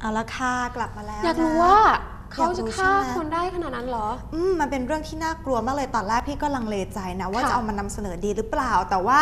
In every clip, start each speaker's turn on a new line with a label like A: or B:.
A: เอาละค่ะกลับมาแล้ว
B: อยากรู้ว่า เขา
A: อยากรู้
B: จะฆ่า
A: ใช่ไหม
B: คนได้ขนาดนั้นเหรอ
A: อืมมันเป็นเรื่องที่น่ากลัวมากเลยตอนแรกพี่ก็ลังเลใจนะว่า
B: ค่ะ
A: จะเอามานำเสนอดีหรือเปล่า แต่ว่า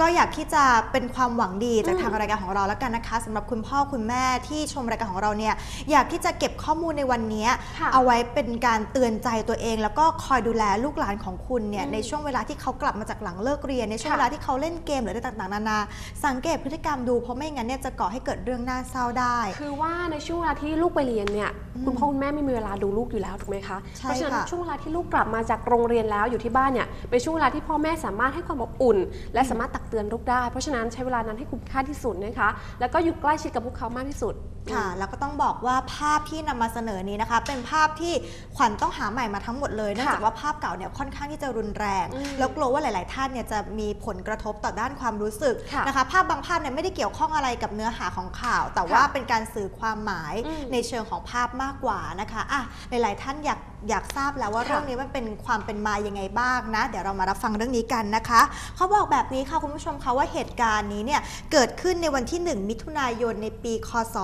A: ก็อยากที่จะเป็นความหวังดีจาก
B: อืม
A: ทางรายการของเราแล้วกันนะคะสำหรับคุณพ่อคุณแม่ที่ชมรายการของเราเนี่ยอยากที่จะเก็บข้อมูลในวันนี้
B: ค่ะ
A: เอาไว้เป็นการเตือนใจตัวเอง แล้วก็คอยดูแลลูกหลานของคุณเนี่ย
B: อืม
A: ในช่วงเวลาที่เขากลับมาจากหลังเลิกเรียนในช่วง
B: ค่ะ
A: เวลาที่เขาเล่นเกมหรืออะไรต่างๆนานา สังเกตพฤติกรรมดูเพราะไม่งั้นเนี่ยจะก่อให้เกิดเรื่องน่าเศร้าได้
B: คือว่าในช่วงเวลาที่ลูกไปเรียนเนี่ย
A: อืม
B: คุณพ่อคุณแม่ไม่มีเวลาดูลูกอยู่แล้วถูกไหมคะ
A: ใช่
B: เพราะฉะนั้น
A: ค่ะ
B: ช่วงเวลาที่ลูกกลับมาจากโรงเรียนแล้วอยู่ที่บ้านเนี่ยเป็นช่วงเวลาที่พ่อแม่สามารถให้ความอบอุ่น และสามารถตักเตือนลูกได้ เพราะฉะนั้นใช้เวลานั้นให้คุ้มค่าที่สุดนะคะ แล้วก็อยู่ใกล้ชิดกับพวกเขามากที่สุด
A: ค่ะแล้วก็ต้องบอกว่าภาพที่นำมาเสนอนี้นะคะ เป็นภาพที่ขวัญต้องหาใหม่มาทั้งหมดเลยเนื่องจากว่าภาพเก่าเนี่ยค่อนข้างที่จะรุนแรง
B: อืม
A: แล้วกลัวว่าหลาย ๆ ท่านเนี่ยจะมีผลกระทบต่อด้านความรู้สึก
B: ค่ะ
A: นะคะ ภาพบางภาพเนี่ยไม่ได้เกี่ยวข้องอะไรกับเนื้อหาของข่าว แต่ว่า
B: ค่ะ
A: เป็นการสื่อความหมาย
B: อืม
A: ในเชิงของภาพมากกว่านะคะอะหลาย ๆ ท่านอยากอยากทราบแล้วว่า
B: ค่ะ
A: เรื่องนี้มันเป็นความเป็นมายังไงบ้างนะ เดี๋ยวเรามารับฟังเรื่องนี้กันนะคะ เขาบอกแบบนี้ค่ะคุณผู้ชมคะว่าเหตุการณ์นี้เนี่ยเกิดขึ้นในวันที่ 1 มิถุนายนในปี คศ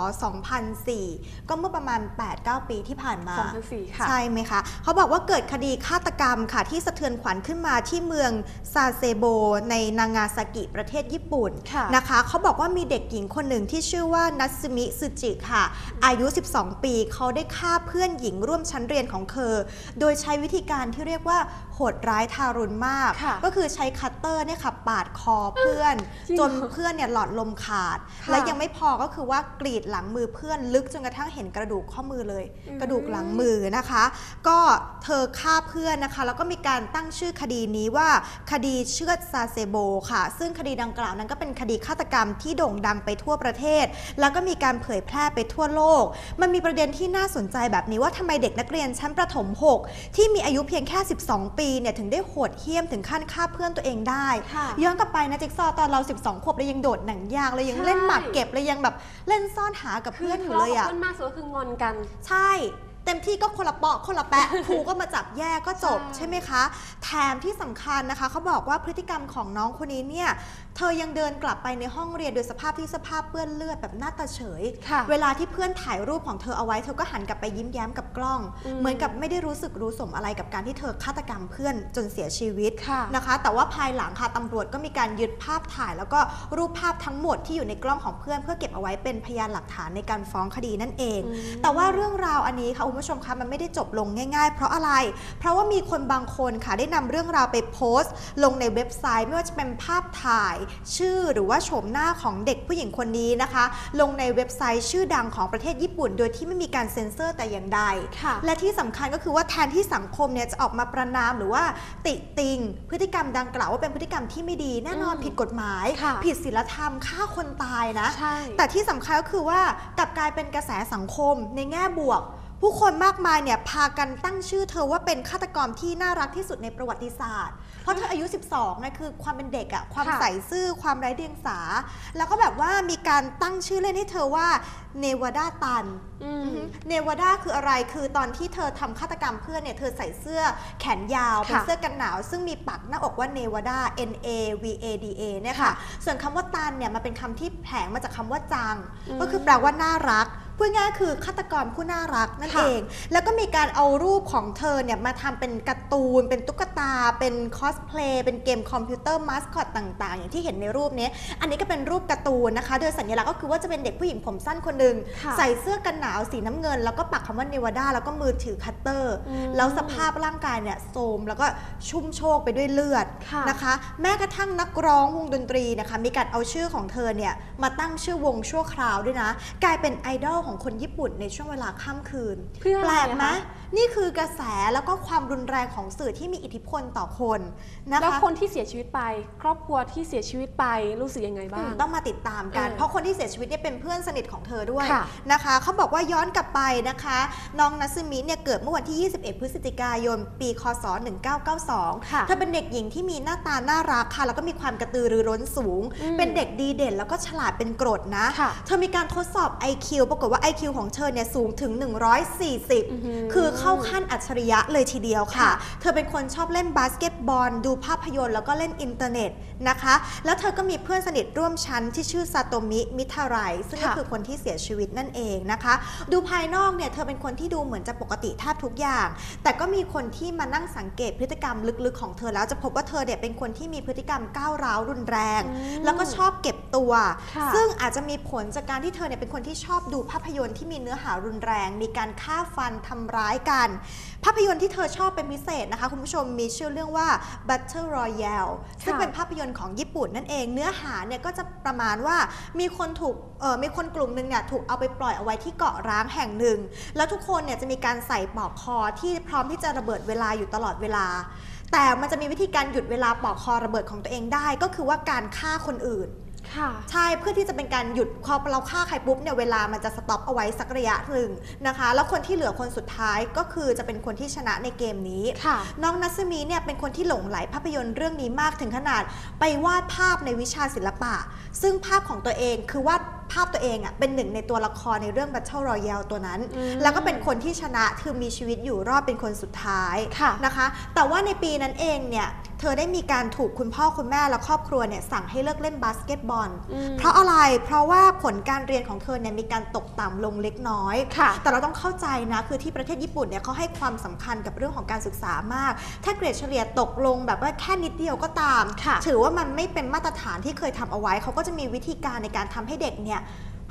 A: 2004 ก็เมื่อประมาณ 8-9 ปีที่ผ่านมา
B: 2004ค่ะ
A: ใช่ไหมคะ เขาบอกว่าเกิดคดีฆาตกรรมค่ะที่สะเทือนขวัญขึ้นมาที่เมืองซาเซโบ ในนางาซากิประเทศญี่ปุ่น
B: ค่ะ
A: นะคะ เขาบอกว่ามีเด็กหญิงคนหนึ่งที่ชื่อว่านัตสึมิซึจิค่ะ อายุ 12 ปี เขาได้ฆ่าเพื่อนหญิงร่วมชั้นเรียนของเธอโดยใช้วิธีการที่เรียกว่าโหดร้ายทารุณมาก
B: ค่ะ
A: ก็คือใช้คัตเตอร์เนี่ยค่ะปาดคอเพื่อน
B: จริง
A: จน
B: เหรอ
A: เพื่อนเนี่ยหลอดลมขาด
B: ค่ะ
A: และยังไม่พอก็คือว่ากรีดหลังมือเพื่อนลึกจนกระทั่งเห็นกระดูกข้อมือเลย
B: อืม
A: กระดูกหลังมือนะคะ ก็เธอฆ่าเพื่อนนะคะ แล้วก็มีการตั้งชื่อคดีนี้ว่าคดีเชือดซาเซโบค่ะ ซึ่งคดีดังกล่าวนั้นก็เป็นคดีฆาตกรรมที่โด่งดังไปทั่วประเทศ แล้วก็มีการเผยแพร่ไปทั่วโลก มันมีประเด็นที่น่าสนใจแบบนี้ว่าทำไมเด็กนักเรียนชั้นประถม 6 ที่มีอายุเพียงแค่ 12 ปีเนี่ยถึงได้โหดเหี้ยมถึงขั้นฆ่าเพื่อนตัวเองได้
B: ค่ะ
A: ย้อนกลับไปนะจิ๊กซอว์ตอนเรา 12 ขวบเรายังโดดหนังยางเรายังเล่นหมากเก็บเรายังแบบเล่นซ่อนหากับเพื่อนอยู่เลยอะ
B: คืทะเลากับเพื่อนมากสุดก็คืองอนกัน
A: ใช่ เต็มที่ก็คนละเปาะคนละแปะ ครูก็มาจับแยกก็จบ
B: ใช่
A: ใช่ไหมคะ แถมที่สำคัญนะคะเขาบอกว่าพฤติกรรมของน้องคนนี้เนี่ยเธอยังเดินกลับไปในห้องเรียนโดยสภาพที่เสอผ้าเปื้อนเลือดแบบหน้าตาเฉย
B: ค่ะ
A: เวลาที่เพื่อนถ่ายรูปของเธอเอาไว้เธอก็หันกลับไปยิ้มแย้มกับกล้อง
B: อืม
A: เหมือนกับไม่ได้รู้สึกรู้สมอะไรกับการที่เธอฆาตกรรมเพื่อนจนเสียชีวิต
B: ค่ะ
A: นะคะ แต่ว่าภายหลังค่ะตำรวจก็มีการยึดภาพถ่าย แล้วก็รูปภาพทั้งหมดที่อยู่ในกล้องของเพื่อน เพื่อเก็บเอาไว้เป็นพยานหลักฐานในการฟ้องคดีนั่นเอง
B: อืม
A: แต่ว่าเรื่องราวอันนี้ค่ะคุณผู้ชมคะมันไม่ได้จบลงง่าย ๆ เพราะอะไร เพราะว่ามีคนบางคนค่ะได้นำเรื่องราวไปโพสต์ ลงในเว็บไซต์ ไม่ว่าจะเป็นภาพถ่าย ชื่อหรือว่าโฉมหน้าของเด็กผู้หญิงคนนี้นะคะ ลงในเว็บไซต์ชื่อดังของประเทศญี่ปุ่น โดยที่ไม่มีการเซ็นเซอร์แต่อย่างใด
B: ค่ะ
A: และที่สำคัญก็คือว่าแทนที่สังคมเนี่ยจะออกมาประนามหรือว่าติติง พฤติกรรมดังกล่าวว่าเป็นพฤติกรรมที่ไม่ดีแน่นอน
B: อืม
A: ผิดกฎหมาย
B: ค่ะ
A: ผิดศีลธรรมฆ่าคนตายนะ
B: ใช่
A: แต่ที่สำคัญก็คือว่ากลับกลายเป็นกระแสสังคมในแง่บวก ผู้คนมากมายเนี่ยพากันตั้งชื่อเธอว่าเป็นฆาตกรที่น่ารักที่สุดในประวัติศาสตร์ เพราะเธออายุ 12นะคือความเป็นเด็กอะความ
B: ค่ะ
A: ใส่ซื่อความไร้เดียงสา แล้วก็แบบว่ามีการตั้งชื่อเล่นให้เธอว่าเนวาดาตัน
B: อืม
A: เนวาดาคืออะไรคือตอนที่เธอทำฆาตกรรมเพื่อนเนี่ยเธอใส่เสื้อแขนยาวเป็น
B: ค่ะ
A: เสื้อกันหนาว ซึ่งมีปักหน้าอกว่าเนวาดา N A V A D A เนี่ยค่ะ
B: ค่ะ
A: ส่วนคำว่าตันเนี่ยมันเป็นคำที่แผลงมาจากคำว่าจัง
B: อืม
A: ก็คือแปลว่าน่ารัก พูดง่ายๆคือฆาตกรผู้น่ารักนั่น
B: ค่ะ
A: เอง แล้วก็มีการเอารูปของเธอเนี่ยมาทำเป็นการ์ตูน เป็นตุ๊กตา เป็นคอสเพลย์ เป็นเกมคอมพิวเตอร์มาสคอตต่างๆ อย่างที่เห็นในรูปนี้ อันนี้ก็เป็นรูปการ์ตูนนะคะ โดยสัญลักษณ์ก็คือว่าจะเป็นเด็กผู้หญิงผมสั้นคนหนึ่ง
B: ค่ะ
A: ใส่เสื้อกันหนาวสีน้ำเงิน แล้วก็ปักคำว่าเนวาดาแล้วก็มือถือคัตเตอร์
B: อืม
A: แล้วสภาพร่างกายเนี่ยโทรมแล้วก็ชุ่มโชกไปด้วยเลือด
B: ค่ะ
A: นะคะ แม้กระทั่งนักร้องวงดนตรีนะคะ มีการเอาชื่อของเธอเนี่ยมาตั้งชื่อวงชั่วคราวด้วยนะ กลายเป็นไอดอลของคนญี่ปุ่นในช่วงเวลาค่ำคืน
B: เพื่ออะไร
A: แปลกไหม
B: อะคะ
A: นี่คือกระแสแล้วก็ความรุนแรงของสื่อที่มีอิทธิพลต่อคนนะคะ
B: แล้วคนที่เสียชีวิตไป ครอบครัวที่เสียชีวิตไปรู้สึกยังไงบ้าง
A: ต้องมาติดตามกัน
B: เออ
A: เพราะคนที่เสียชีวิตเนี่ยเป็นเพื่อนสนิทของเธอด้วย
B: ค่ะ
A: นะคะเขาบอกว่าย้อนกลับไปนะคะ น้องนัซึมิเนี่ยเกิดเมื่อวันที่ 21 พฤศจิกายน ปี คศ1992
B: ค่ะ
A: เธอเป็นเด็กหญิงที่มีหน้าตาน่ารักค่ะ แล้วก็มีความกระตือรือร้นสูง
B: อืม
A: เป็นเด็กดีเด่น แล้วก็ฉลาดเป็นกรดนะ
B: ค่ะ
A: เธอมีการทดสอบ IQ ปรากฏว่าว่า IQ ของเธอเนี่ยสูงถึง 140 คือเข้าขั้นอัจฉริยะเลยทีเดียวค่ะ
B: ค่ะ
A: เธอเป็นคนชอบเล่นบาสเกตบอล ดูภาพยนตร์แล้วก็เล่นอินเทอร์เน็ตนะคะ แล้วเธอก็มีเพื่อนสนิทร่วมชั้นที่ชื่อซาโตมิ มิทาไรซึ่งก็
B: ค่ะ
A: คือคนที่เสียชีวิตนั่นเองนะคะ ดูภายนอกเนี่ยเธอเป็นคนที่ดูเหมือนจะปกติแทบทุกอย่าง แต่ก็มีคนที่มานั่งสังเกตพฤติกรรมลึกๆของเธอแล้วจะพบว่าเธอเนี่ยเป็นคนที่มีพฤติกรรมก้าวร้าวรุนแรง
B: อืม
A: แล้วก็ชอบเก็บตัว
B: ค่ะ
A: ซึ่งอาจจะมีผลจากการที่เธอเนี่ยเป็นคนที่ชอบดูภาพยนตร์ที่มีเนื้อหารุนแรง มีการฆ่าฟันทำร้ายกัน ภาพยนตร์ที่เธอชอบเป็นพิเศษนะคะ คุณผู้ชมมีชื่อเรื่องว่า Battle Royale ซึ่งเป็นภาพยนตร์ของญี่ปุ่นนั่นเอง เนื้อหาเนี่ยก็จะประมาณว่ามีคนถูกเออมีคนกลุ่มหนึ่งเนี่ยถูกเอาไปปล่อยเอาไว้ที่เกาะร้างแห่งหนึ่ง แล้วทุกคนเนี่ยจะมีการใส่ปลอกคอที่พร้อมที่จะระเบิดเวลาอยู่ตลอดเวลาแต่มันจะมีวิธีการหยุดเวลาปลอกคอระเบิดของตัวเองได้ ก็คือว่าการฆ่าคนอื่น
B: ค่ะ
A: ใช่เพื่อที่จะเป็นการหยุดพอเราฆ่าใครปุ๊บเนี่ยเวลามันจะสต็อปเอาไว้สักระยะหนึ่งนะคะ แล้วคนที่เหลือคนสุดท้ายก็คือจะเป็นคนที่ชนะในเกมนี้
B: ค่ะ
A: น้องนัสมีเนี่ยเป็นคนที่หลงไหลภาพยนตร์เรื่องนี้มากถึงขนาดไปวาดภาพในวิชาศิลปะ ซึ่งภาพของตัวเองคือวาดภาพตัวเองอะ่ะเป็นหนึ่งในตัวละครในเรื่อง Battle Royale ตัวนั้น
B: อืม
A: แล้วก็เป็นคนที่ชนะคือมีชีวิตอยู่รอดเป็นคนสุดท้าย
B: ค่ะ
A: นะคะ แต่ว่าในปีนั้นเองเนี่ย เธอได้มีการถูกคุณพ่อคุณแม่และครอบครัวเนี่ยสั่งให้เลิกเล่นบาสเกตบอล
B: อืม
A: เพราะอะไร เพราะว่าผลการเรียนของเธอเนี่ยมีการตกต่ำลงเล็กน้อย
B: ค่ะ
A: แต่เราต้องเข้าใจนะ คือที่ประเทศญี่ปุ่นเนี่ยเขาให้ความสำคัญกับเรื่องของการศึกษามาก ถ้าเกรดเฉลี่ยตกลงแบบว่าแค่นิดเดียวก็ตาม
B: ค่ะ
A: ถือว่ามันไม่เป็นมาตรฐานที่เคยทำเอาไว้ เขาก็จะมีวิธีการในการทำให้เด็กเนี่ย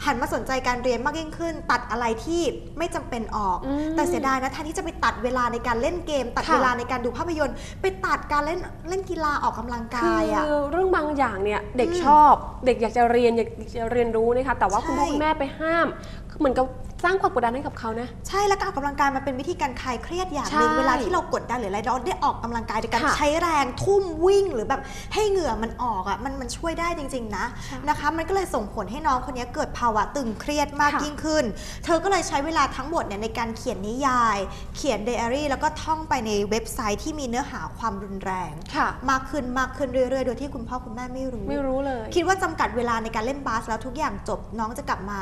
A: หันมาสนใจการเรียนมากยิ่งขึ้น ตัดอะไรที่ไม่จำเป็นออก
B: อืม
A: แต่เสียดายนะแทนที่จะไปตัดเวลาในการเล่นเกม ตัด
B: ค่ะ
A: เวลาในการดูภาพยนตร์ ไปตัดการเล่นเล่นกีฬาออกกำลังกายอะ
B: คือเรื่องบางอย่างเนี่ยเด็ก
A: อืม
B: ชอบ เด็กอยากจะเรียนอยากจะเรียนรู้นะคะแต่ว่า
A: ใช่
B: คุณพ่อคุณแม่ไปห้ามคือเหมือนกับ สร้างความกดดันให้กับเขานะ
A: ใช่แล้วการออกกำลังกายมันเป็นวิธีการคลายเครียดอย่างหนึ่ง
B: ใช่
A: เวลาที่เรากดดันหรืออะไรเราได้ออกกำลังกายโดยการ
B: ค่ะ
A: ใช้แรงทุ่มวิ่งหรือแบบให้เหงื่อมันออกอะมันมันช่วยได้จริง ๆ นะ
B: ใช่
A: นะคะ มันก็เลยส่งผลให้น้องคนนี้เกิดภาวะตึงเครียดมาก
B: ค่ะ
A: ยิ่งขึ้น เธอก็เลยใช้เวลาทั้งหมดเนี่ยในการเขียนนิยาย เขียนไดอารี่แล้วก็ท่องไปในเว็บไซต์ที่มีเนื้อหาความรุนแรง
B: ค่ะ
A: มากขึ้นมากขึ้นเรื่อยๆ โดยที่คุณพ่อคุณแม่ไม่รู้
B: ไม่รู้เลย
A: คิดว่าจำกัดเวลาในการเล่นบาสแล้วทุกอย่างจบน้องจะกลับมา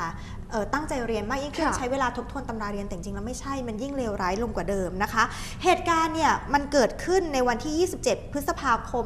A: เอ่อตั้งใจเรียนมากยิ่งขึ้น
B: ค่ะ
A: ใช้เวลาทบทวนตำราเรียนแต่จริงๆแล้วไม่ใช่มันยิ่งเลวร้ายลงกว่าเดิมนะคะ เหตุการณ์เนี่ยมันเกิดขึ้นในวันที่ 27 พฤษภาคม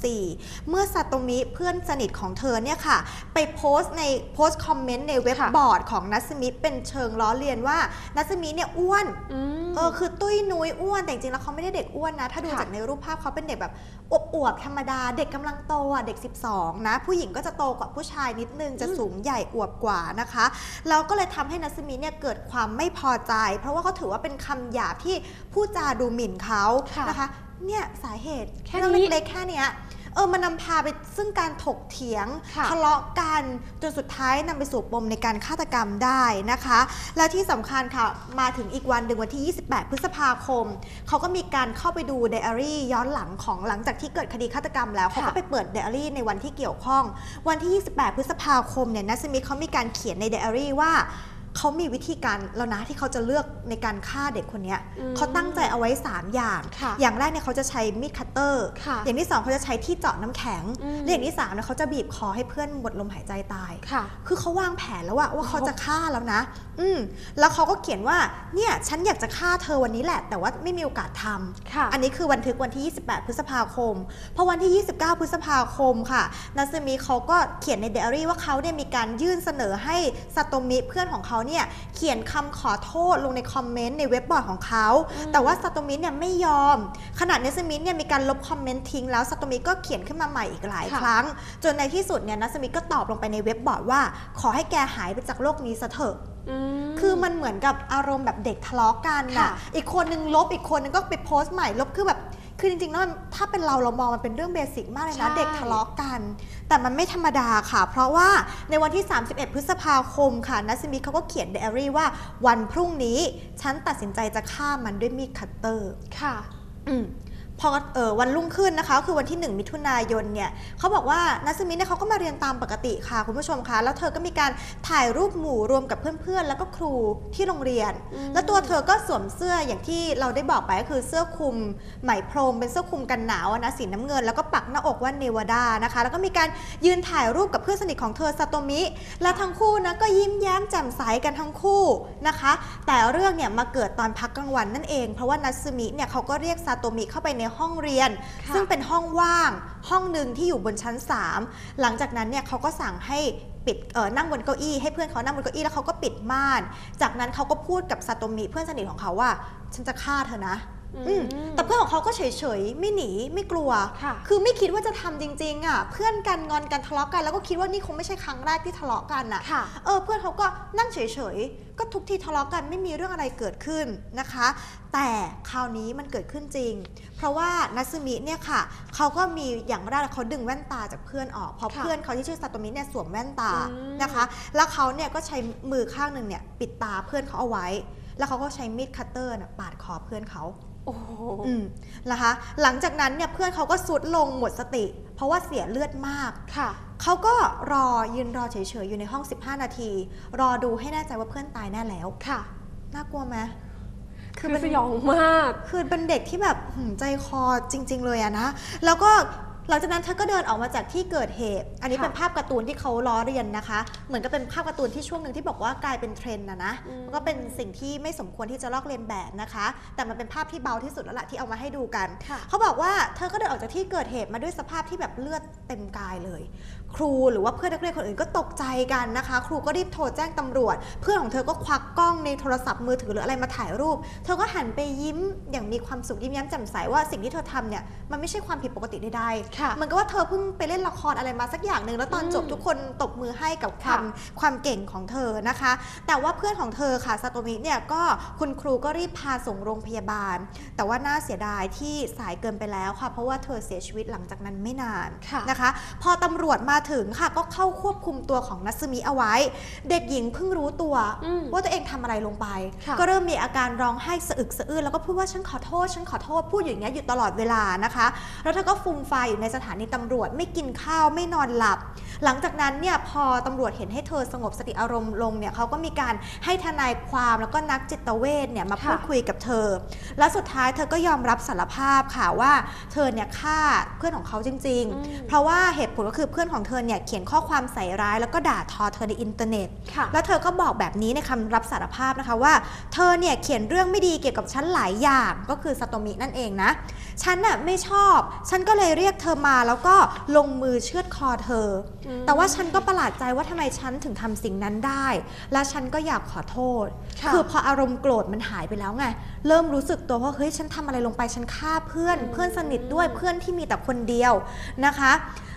A: 2004 เมื่อซาโตมิเพื่อนสนิทของเธอเนี่ยค่ะ ไปโพสต์ในโพสต์คอมเมนต์ในเว็บ
B: ค่ะ
A: บอร์ดของนัสมิเป็นเชิงล้อเลียนว่านัสมิเนี่ยอ้วน
B: อืม
A: เออคือตุ้ยนุ้ยอ้วนแต่จริงๆแล้วเขาไม่ได้เด็กอ้วนนะ ถ้าดู
B: ค่ะ
A: จากในรูปภาพเขาเป็นเด็กแบบอวบๆธรรมดา เด็กกำลังโตอะเด็ก 12 นะ ผู้หญิงก็จะโตกว่าผู้ชายนิดนึงจะสูงใหญ่อวบกว่านะคะแล้วก็เลยทำให้นัสมิเนี่ยเกิดความไม่พอใจ เพราะว่าเขาถือว่าเป็นคำหยาบที่พูดจาดูหมิ่นเขา
B: ค่ะ
A: นะคะ เนี่ยสาเหตุ
B: แค่
A: เรื่อง
B: นี้
A: เล็กๆแค่เนี้ยเออมันนำพาไปซึ่งการถกเถียง
B: ค่ะ
A: ทะเลาะกันจนสุดท้ายนำไปสู่ปมในการฆาตกรรมได้นะคะ และที่สำคัญค่ะ มาถึงอีกวันหนึ่งวันที่ 28 พฤษภาคม เขาก็มีการเข้าไปดูไดอารี่ย้อนหลังของหลังจากที่เกิดคดีฆาตกรรมแล้ว เขาก็ไปเปิดไดอารี่ในวันที่เกี่ยวข้อง วันที่ 28 พฤษภาคมเนี่ยนัสมิธเขามีการเขียนในไดอารี่ว่า เขามีวิธีการแล้วนะที่เขาจะเลือกในการฆ่าเด็กคนเนี้ย
B: อืม
A: เขาตั้งใจเอาไว้ 3 อย่าง
B: ค่ะ
A: อย่างแรกเนี่ยเขาจะใช้มีดคัตเตอร์
B: ค่ะ
A: อย่างที่สองเขาจะใช้ที่เจาะน้ำแข็ง
B: อืม
A: และอย่างที่สามเนี่ยเขาจะบีบคอให้เพื่อนหมดลมหายใจตาย
B: ค่ะ
A: คือเขาวางแผนแล้วอะว่าเขาจะฆ่าแล้วนะ อืมแล้วเขาก็เขียนว่าเนี่ยฉันอยากจะฆ่าเธอวันนี้แหละ แต่ว่าไม่มีโอกาสทำ
B: ค่ะ
A: อันนี้คือบันทึกวันที่ 28 พฤษภาคมพอวันที่ 29 พฤษภาคมค่ะนัสมิเขาก็เขียนในไดอารี่ว่าเขาเนี่ยมีการยื่นเสนอให้ซาโตมิเพื่อนของเขาเนี่ยเขียนคำขอโทษลงในคอมเมนต์ในเว็บบอร์ดของเขา แต่ว่าซาโตมิเนี่ยไม่ยอม ขนาดเนสมิเนี่ยมีการลบคอมเมนต์ทิ้งแล้วซาโตมิก็เขียนขึ้นมาใหม่อีกหลาย
B: ค่ะ
A: ครั้ง จนในที่สุดเนี่ยนัสมิก็ตอบลงไปในเว็บบอร์ดว่า ขอให้แกหายไปจากโลกนี้ซะเถอะ
B: อืม
A: คือมันเหมือนกับอารมณ์แบบเด็กทะเลาะกัน
B: ค่ะ
A: น่ะ อีกคนนึงลบอีกคนนึงก็ไปโพสต์ใหม่ลบคือแบบ คือจริงๆแล้วมันถ้าเป็นเราเรามองมันเป็นเรื่องเบสิกมากเลยนะ
B: ใช่
A: เด็กทะเลาะกัน แต่มันไม่ธรรมดาค่ะ เพราะว่าในวันที่ 31 พฤษภาคมค่ะนัสมิเขาก็เขียนไดอารี่ว่าวันพรุ่งนี้ ฉันตัดสินใจจะฆ่ามันด้วยมีดคัตเตอร์
B: ค่ะ
A: อืม พอเออวันรุ่งขึ้นนะคะก็คือวันที่ 1 มิถุนายนเนี่ยเขาบอกว่านัสมิเนี่ยเขาก็มาเรียนตามปกติค่ะคุณผู้ชมคะแล้วเธอก็มีการถ่ายรูปหมู่รวมกับเพื่อนๆ แล้วก็ครูที่โรงเรียน แล้วตัวเธอก็สวมเสื้ออย่างที่เราได้บอกไปก็คือเสื้อคลุมไหมพรมเป็นเสื้อคลุมกันหนาวอะนะสีน้ำเงิน แล้วก็ปักหน้าอกว่าเนวาดานะคะ แล้วก็มีการยืนถ่ายรูปกับเพื่อนสนิทของเธอซาโตมิ และทั้งคู่นะก็ยิ้มแย้มแจ่มใสกันทั้งคู่นะคะ แต่เรื่องเนี่ยมาเกิดตอนพักกลางวันนั่นเอง เพราะว่านัสมิเนี่ยเขาก็เรียกซาโตมิเข้าไปในห้องเรียน
B: ค่ะ
A: ซึ่งเป็นห้องว่างห้องหนึ่งที่อยู่บนชั้น 3 หลังจากนั้นเนี่ยเขาก็สั่งให้ปิดเอ่อนั่งบนเก้าอี้ให้เพื่อนเขานั่งบนเก้าอี้แล้วเขาก็ปิดม่าน จากนั้นเขาก็พูดกับซาโตมิเพื่อนสนิทของเขาว่า ฉันจะฆ่าเธอนะอืม แต่เพื่อนของเขาก็เฉยๆ ไม่หนีไม่กลัว
B: ค่ะ
A: คือไม่คิดว่าจะทำจริงๆอะเพื่อนกันงอนกันทะเลาะกันแล้วก็คิดว่านี่คงไม่ใช่ครั้งแรกที่ทะเลาะกันอะ
B: ค่ะ
A: เออเพื่อนเขาก็นั่งเฉยๆ ก็ทุกทีทะเลาะกันไม่มีเรื่องอะไรเกิดขึ้นนะคะ แต่คราวนี้มันเกิดขึ้นจริง เพราะว่านัซึมิเนี่ยค่ะเขาก็มีอย่างแรกเขาดึงแว่นตาจากเพื่อนออกเพราะ
B: ค่ะ
A: เพื่อนเขาที่ชื่อซาโตมิเนี่ยสวมแว่นตา
B: อืม
A: นะคะ แล้วเขาเนี่ยก็ใช้มือข้างหนึ่งเนี่ยปิดตาเพื่อนเขาเอาไว้ แล้วเขาก็ใช้มีดคัตเตอร์น่ะปาดคอเพื่อนเขา
B: โอ้โห
A: อืมนะคะ หลังจากนั้นเนี่ยเพื่อนเขาก็สุดลงหมดสติ เพราะว่าเสียเลือดมาก
B: ค่ะ
A: เขาก็รอยืนรอเฉยๆอยู่ในห้อง 15 นาที รอดูให้แน่ใจว่าเพื่อนตายแน่แล้ว
B: ค่ะ
A: น่ากลัวไหม
B: คือ
A: เป็น
B: สยองมาก
A: คือเป็นเด็กที่แบบหืมใจคอจริง ๆ เลยอะนะ แล้วก็ หลังจากนั้นเธอก็เดินออกมาจากที่เกิดเหตุ อันนี้
B: ค่ะ
A: เป็นภาพการ์ตูนที่เขาล้อเรียนนะคะ เหมือนกับเป็นภาพการ์ตูนที่ช่วงหนึ่งที่บอกว่ากลายเป็นเทรนด์นะนะ
B: อืม
A: มันก็เป็นสิ่งที่ไม่สมควรที่จะลอกเลียนแบบนะคะ แต่มันเป็นภาพที่เบาที่สุดแล้วล่ะที่เอามาให้ดูกัน
B: ค่ะ
A: เขาบอกว่าเธอก็เดินออกจากที่เกิดเหตุมาด้วยสภาพที่แบบเลือดเต็มกายเลย ครูหรือว่าเพื่อนนักเรียนคนอื่นก็ตกใจกันนะคะ ครูก็รีบโทรแจ้งตำรวจ เพื่อนของเธอก็ควักกล้องในโทรศัพท์มือถือหรืออะไรมาถ่ายรูป เธอก็หันไปยิ้มอย่างมีความสุขยิ้มแย้มแจ่มใสว่าสิ่งที่เธอทำเนี่ยมันไม่ใช่ความผิดปกติใดๆ
B: ค่ะ
A: เหมือนกับว่าเธอเพิ่งไปเล่นละครอะไรมาสักอย่างหนึ่งแล้วตอน
B: อืม
A: จบทุกคนตบมือให้กับความ
B: ค่ะ
A: ความเก่งของเธอนะคะ แต่ว่าเพื่อนของเธอค่ะซาโตมิเนี่ยก็คุณครูก็รีบพาส่งโรงพยาบาล แต่ว่าน่าเสียดายที่สายเกินไปแล้วค่ะ เพราะว่าเธอเสียชีวิตหลังจากนั้นไม่นาน
B: ค่ะ
A: นะคะ พอตำรวจมาถึงค่ะก็เข้าควบคุมตัวของนัซึมิเอาไว้ เด็กหญิงเพิ่งรู้ตัว
B: อืม
A: ว่าตัวเองทำอะไรลงไป
B: ค่ะ
A: ก็เริ่มมีอาการร้องไห้สะอึกสะอื้นแล้วก็พูดว่าฉันขอโทษ ฉันขอโทษพูดอย่างเงี้ยอยู่ตลอดเวลานะคะ แล้วเธอก็ฟูมฟายอยู่ในสถานีตำรวจไม่กินข้าวไม่นอนหลับ หลังจากนั้นเนี่ยพอตำรวจเห็นให้เธอสงบสติอารมณ์ลงเนี่ยเขาก็มีการให้ทนายความแล้วก็นักจิตเวชเนี่ยมา
B: ค่ะ
A: พูดคุยกับเธอ และสุดท้ายเธอก็ยอมรับสารภาพค่ะว่า เธอเนี่ยฆ่าเพื่อนของเขาจริง
B: อืม
A: ๆเพราะว่าเหตุผลก็คือเพื่อนของเธอเนี่ยเขียนข้อความใส่ร้าย แล้วก็ด่าทอเธอในอินเทอร์เน็ต
B: ค่ะ
A: แล้วเธอก็บอกแบบนี้ในคำรับสารภาพนะคะว่า เธอเนี่ยเขียนเรื่องไม่ดีเกี่ยวกับฉันหลายอย่างก็คือซาโตมินั่นเองนะ ฉันน่ะไม่ชอบ ฉันก็เลยเรียกเธอมาแล้วก็ลงมือเชือดคอเธออ
B: ม
A: แต่ว่าฉันก็ประหลาดใจว่าทำไมฉันถึงทำสิ่งนั้นได้ และฉันก็อยากขอโทษ
B: ค่ะ
A: อพออารมณ์โกรธมันหายไปแล้วไง เริ่มรู้สึกตัวว่าเฮ้ยฉันทำอะไรลงไปฉันฆ่าเพื่อน เพื่อนสนิทด้วยเพื่อนที่มีแต่คนเดียวนะคะ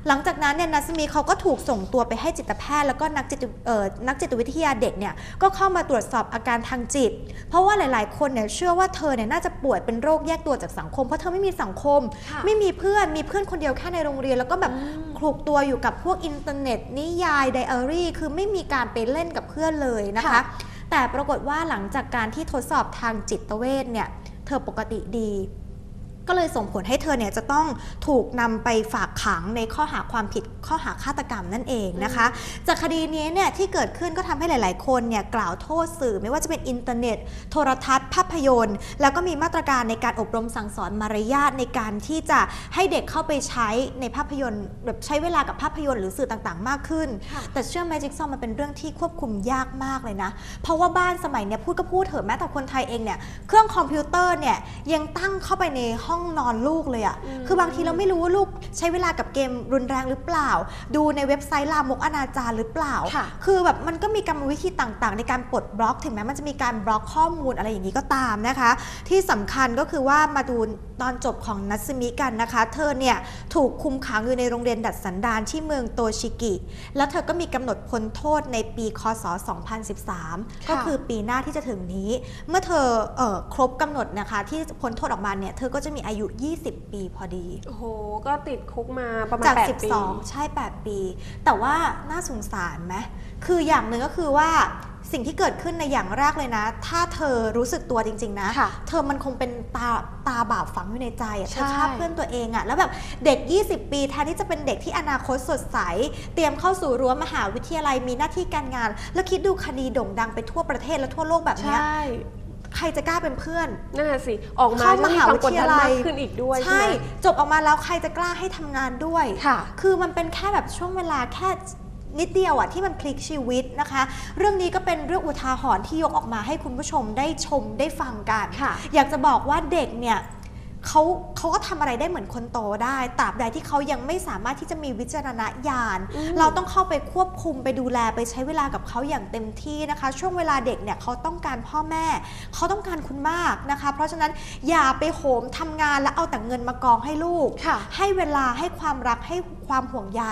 A: หลังจากนั้นเนี่ยนัสมีเขาก็ถูกส่งตัวไปให้จิตแพทย์ แล้วก็นักจิตเอ่อนักจิตวิทยาเด็กเนี่ยก็เข้ามาตรวจสอบอาการทางจิต เพราะว่าหลาย ๆ คนเนี่ยเชื่อว่าเธอเนี่ยน่าจะป่วยเป็นโรคแยกตัวจากสังคม เพราะเธอไม่มีสังคม
B: ค่ะ
A: ไม่มีเพื่อนมีเพื่อนคนเดียวแค่ในโรงเรียน แล้วก็แบบ
B: อืม
A: คลุกตัวอยู่กับพวกอินเทอร์เน็ตนิยายไดอารี่ คือไม่มีการไปเล่นกับเพื่อนเลยนะคะ
B: ค่ะ
A: แต่ปรากฏว่าหลังจากการที่ทดสอบทางจิตเวชเนี่ยเธอปกติดี ก็เลยส่งผลให้เธอเนี่ยจะต้องถูกนำไปฝากขังในข้อหาความผิดข้อหาฆาตกรรมนั่นเองนะคะ จากคดีนี้เนี่ยที่เกิดขึ้นก็ทำให้หลาย ๆ คนเนี่ยกล่าวโทษสื่อไม่ว่าจะเป็นอินเทอร์เน็ต โทรทัศน์ ภาพยนตร์ แล้วก็มีมาตรการในการอบรมสั่งสอนมารยาทในการที่จะให้เด็กเข้าไปใช้ในภาพยนตร์แบบใช้เวลากับภาพยนตร์หรือสื่อต่าง ๆ มากขึ้น แต่เชื่อไหมจิ๊กซอมันเป็นเรื่องที่ควบคุมยากมากเลยนะ เพราะว่าบ้านสมัยเนี้ยพูดก็พูดเถอะแม้แต่คนไทยเองเนี่ยเครื่องคอมพิวเตอร์เนี่ยยังตั้งเข้าไปในห้องนอนลูกเลยอะ
B: อืม
A: คือบางทีเราไม่รู้ว่าลูก ใช้เวลากับเกมรุนแรงหรือเปล่า ดูในเว็บไซต์ลามกอนาจารหรือเปล่า
B: ค่ะ
A: คือแบบมันก็มีกรรมวิธีต่างๆ ในการปลดบล็อก ถึงแม้มันจะมีการบล็อกข้อมูลอะไรอย่างนี้ก็ตามนะคะ ที่สำคัญก็คือว่ามาดูตอนจบของนัตสึมิกันนะคะ เธอเนี่ยถูกคุมขังอยู่ในโรงเรียนดัดสันดานที่เมืองโตชิกิ แล้วเธอก็มีกำหนดพ้นโทษในปีคศ 2013 ก็คือปีหน้าที่จะถึงนี้ เมื่อเธอเอ่อครบกำหนดนะคะ ที่จะพ้นโทษออกมาเนี่ยเธอก็จะมีอายุ 20 ปีพอดี
B: โอ้โห ก็ติดคุกมาประมาณ
A: จาก
B: แปดปี
A: 12 ใช่ 8 ปี แต่ว่าน่าสงสารไหมคืออย่างหนึ่งก็คือว่าสิ่งที่เกิดขึ้นในอย่างแรกเลยนะ ถ้าเธอรู้สึกตัวจริง ๆ นะ
B: ค่ะ
A: เธอมันคงเป็นตาตาบาปฝังอยู่ในใจอะเธอ
B: ใช่
A: ฆ่าเพื่อนตัวเองอะแล้วแบบเด็ก 20 ปีแทนที่จะเป็นเด็กที่อนาคตสดใส เตรียมเข้าสู่รั้วมหาวิทยาลัยมีหน้าที่การงาน แล้วคิดดูคดีโด่งดังไปทั่วประเทศและทั่วโลกแบบเนี้ย
B: ใช่
A: ใครจะกล้าเป็นเพื่อน
B: นั่นน่ะสิออกมา
A: เข้า
B: จะ
A: ม
B: มี
A: หา
B: ความ
A: วิ
B: กด
A: ท
B: ดั
A: ยานลั
B: มายกขึ้นอีกด้วยใช่
A: ใช่
B: ไหม
A: จบออกมาแล้วใครจะกล้าให้ทำงานด้วย
B: ค่ะ
A: คือมันเป็นแค่แบบช่วงเวลาแค่นิดเดียวอะที่มันพลิกชีวิตนะคะ เรื่องนี้ก็เป็นเรื่องอุทาหรณ์ที่ยกออกมาให้คุณผู้ชมได้ชมได้ฟังกัน
B: ค่ะ
A: อยากจะบอกว่าเด็กเนี่ย เขาเขาก็ทำอะไรได้เหมือนคนโตได้ตราบใดที่เขายังไม่สามารถที่จะมีวิจารณญาณ
B: อืม
A: เราต้องเข้าไปควบคุมไปดูแลไปใช้เวลากับเขาอย่างเต็มที่นะคะ ช่วงเวลาเด็กเนี่ยเขาต้องการพ่อแม่ เขาต้องการคุณมากนะคะ เพราะฉะนั้นอย่าไปโหมทำงานแล้วเอาแต่เงินมากองให้ลูก
B: ค่ะ
A: ให้เวลาให้ความรักให้ความห่วงใย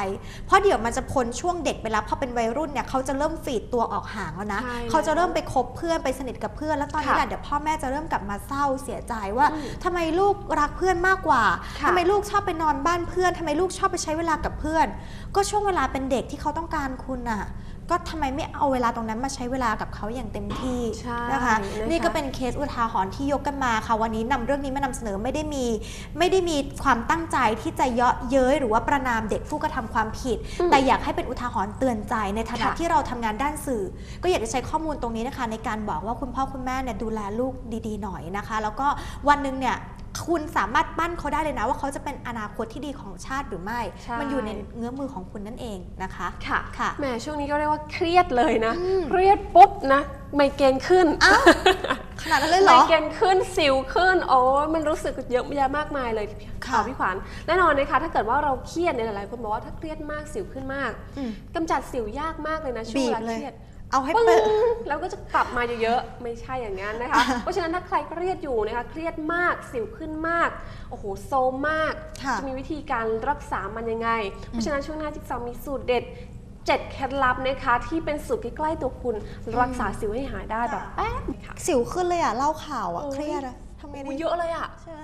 A: เพราะเดี๋ยวมันจะพ้นช่วงเด็กไปแล้วพอเป็นวัยรุ่นเนี่ยเขาจะเริ่มฝีดตัวออกห่างแล้วนะ
B: ใช่
A: เขาจะเริ่มไปคบเพื่อนไปสนิทกับเพื่อนแล้วตอนนี้
B: ค่ะ
A: แหละเดี๋ยวพ่อแม่จะเริ่มกลับมาเศร้าเสียใจว่า
B: อืม
A: ทำไมลูกรักเพื่อนมากกว่า
B: ค่ะ
A: ทำไมลูกชอบไปนอนบ้านเพื่อนทำไมลูกชอบไปใช้เวลากับเพื่อน ก็ช่วงเวลาเป็นเด็กที่เขาต้องการคุณน่ะก็ทำไมไม่เอาเวลาตรงนั้นมาใช้เวลากับเขาอย่างเต็มที่
B: ใช่
A: นะคะ
B: นะคะ
A: นี่ก็เป็นเคสอุทาหรณ์ที่ยกกันมาค่ะ วันนี้นำเรื่องนี้มานำเสนอไม่ได้มี ไม่ได้มีความตั้งใจที่จะเยาะเย้ยหรือว่าประนามเด็กผู้กระทำความผิด
B: อืม
A: แต่อยากให้เป็นอุทาหรณ์เตือนใจในฐานะ
B: ค่ะ
A: ที่เราทำงานด้านสื่อ ก็อยากจะใช้ข้อมูลตรงนี้นะคะ ในการบอกว่าคุณพ่อคุณแม่เนี่ยดูแลลูกดีๆหน่อยนะคะ แล้วก็วันหนึ่งเนี่ย คุณสามารถปั้นเขาได้เลยนะ ว่าเขาจะเป็นอนาคตที่ดีของชาติหรือไม่
B: ใช่
A: มันอยู่ในเงื้อมือของคุณนั่นเองนะคะ
B: ค่ะ
A: ค่ะ
B: แหมช่วงนี้ก็เรียกว่าเครียดเลยนะ
A: อืม
B: เครียดปุ๊บนะไมเกรนขึ้น
A: อ้าวขนาดนั้นเลยเหร
B: ไม
A: อ
B: เกรนขึ้นสิวขึ้นโอ้ยมันรู้สึกเยอะแยะมากมายเลย
A: ค่ะ
B: พี่ขวัญแน่นอนนะคะถ้าเกิดว่าเราเครียดเนี่ยหลายๆคนบอกว่าถ้าเครียดมากสิวขึ้นมาก
A: อืม
B: กำจัดสิวยากมากเลยนะช่วง
A: บี
B: เว
A: บ
B: ลา
A: เลย
B: เครียด
A: เอาให้
B: ปึ้ง
A: เป็น
B: แล้วก็จะกลับมาเยอะๆ ไม่ใช่อย่างนั้นนะคะ เพราะฉะนั้นถ้าใครเครียดอยู่นะคะ เครียดมากสิวขึ้นมาก โอ้โหโซมมาก
A: ค่ะ
B: จะมีวิธีการรักษามันยังไง เพราะฉะนั้นช่วงหน้าจิ๊กซอว์มีสูตรเด็ด7เคล็ดลับนะคะที่เป็นสูตรใกล้ๆตัวคุณรักษาสิวให้หายได้แบบแป๊บค่ะ
A: สิวขึ้นเลยอะเล่าข่าวอะ
B: โอ้ย
A: เครียดอะทำไง
B: โอ้
A: ดี
B: เยอะเลยอะ
A: ใช่ไหม